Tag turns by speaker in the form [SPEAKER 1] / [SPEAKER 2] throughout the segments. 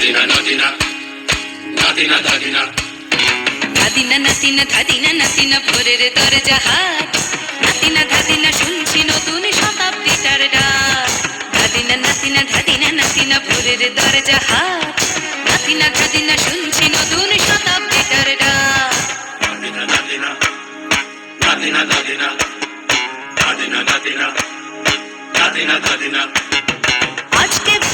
[SPEAKER 1] নাদিনা নাদিনা নাদিনা দাদিনা
[SPEAKER 2] ধাদিনা নাতিনা ধাদিনা নাতিনা ভোরের দরজা হাট নাতিনা ধাদিনা শুনছি নতুন শতাব্দীটার ডাক ধাদিনা নাতিনা ধাদিনা নাতিনা ভোরের দরজা হাট নাতিনা ধাদিনা শুনছি নতুন শতাব্দীটার ডাক
[SPEAKER 1] নাদিনা নাদিনা নাদিনা দাদিনা নাদিনা নাদিনা নাদিনা দাদিনা
[SPEAKER 2] আজকে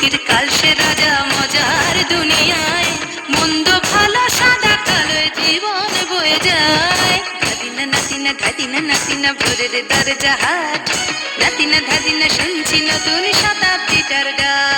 [SPEAKER 2] আজকে কাল সে রাজা মজার দুনিয়ায়। মন্দ ভালো সাদা কালো জীবন বয়ে যায়। ধাদিনা নাতিনা ধাদিনা নাতিনা, ভোরের দরজা হাট নাতিনা ধাদিনা শুনছি নতুন শতাব্দীটার ডাক।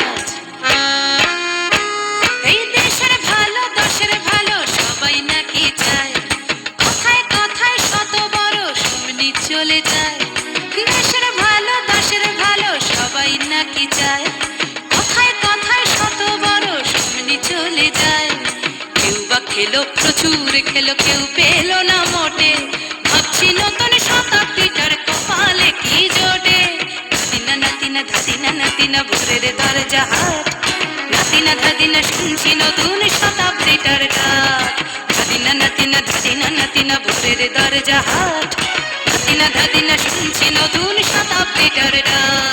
[SPEAKER 2] চলে যায়। কেউ বা খেলো, প্রচুর খেলো, কেউ পেল না মোটে। ভাবছি নতুন শতাব্দীটার কপালে কি জোটে। নাতিনা নাতিনা ধাদিনা নাতিনা ভোরের দরজা হাট। নাতিনা ধাদিনা শুনছি নতুন শতাব্দীটার ডাক ধাদিনা নাতিনা ধাদিনা নাতিনা ভোরের দরজা হাট। নাতিনা ধাদিনা শুনছি নতুন শতাব্দীটার ডাক